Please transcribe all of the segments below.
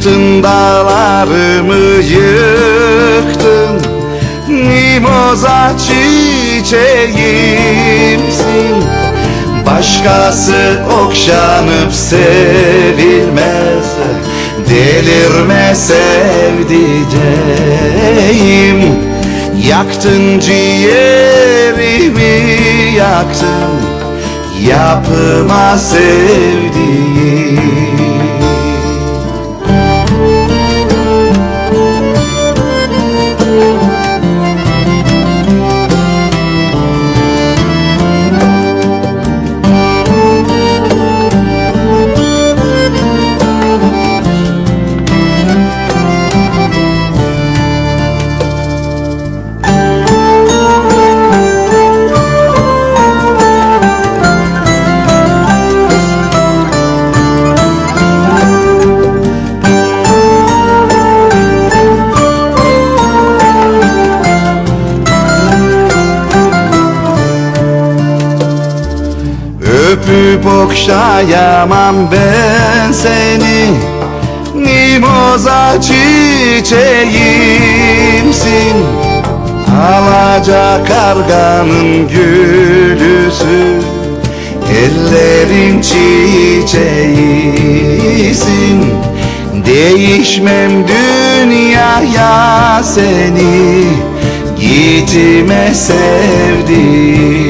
Yıktın dağlarımı yıktın. Mimoza çiçeğimsin. Başkası okşanıp sevilmez. Delirme sevdiceğim. Yaktın ciğerimi yaktın. Yapma sevdiğim Öpüp okşayamam ben seni. Mimoza çiçeğimsin. Alaca karganın gülüsü. Ellerin çiçeğisin. Değişmem dünyaya seni. Gitme sevdiğim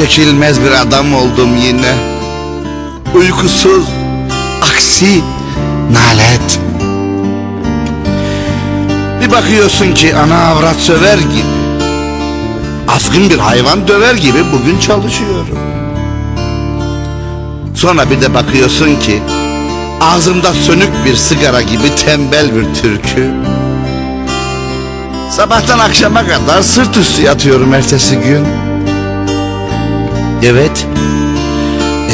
Çekilmez bir adam oldum yine. Uykusuz, aksi, nalet. Bir bakıyorsun ki ana avrat söver gibi Azgın bir hayvan döver gibi bugün çalışıyorum. Sonra bir de bakıyorsun ki Ağzımda sönük bir sigara gibi tembel bir türkü. Sabahtan akşama kadar sırt üstü yatıyorum ertesi gün Evet.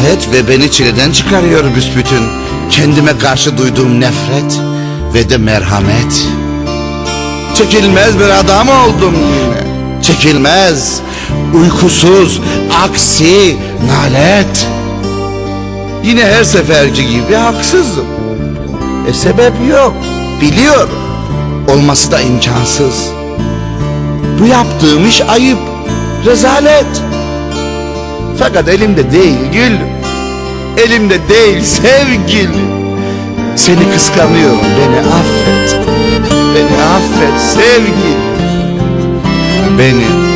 Evet ve beni çileden çıkarıyor büsbütün. Kendime karşı duyduğum nefret ve de merhamet. Çekilmez bir adam oldum yine. Çekilmez, uykusuz, aksi, nalet. Yine her seferki gibi haksızım. E sebep yok, biliyorum. Olması da imkansız. Bu yaptığım iş ayıp, rezalet. Fakat elimde değil gül. Elimde değil sevgili Seni kıskanıyorum beni affet. Beni affet sevgili Beni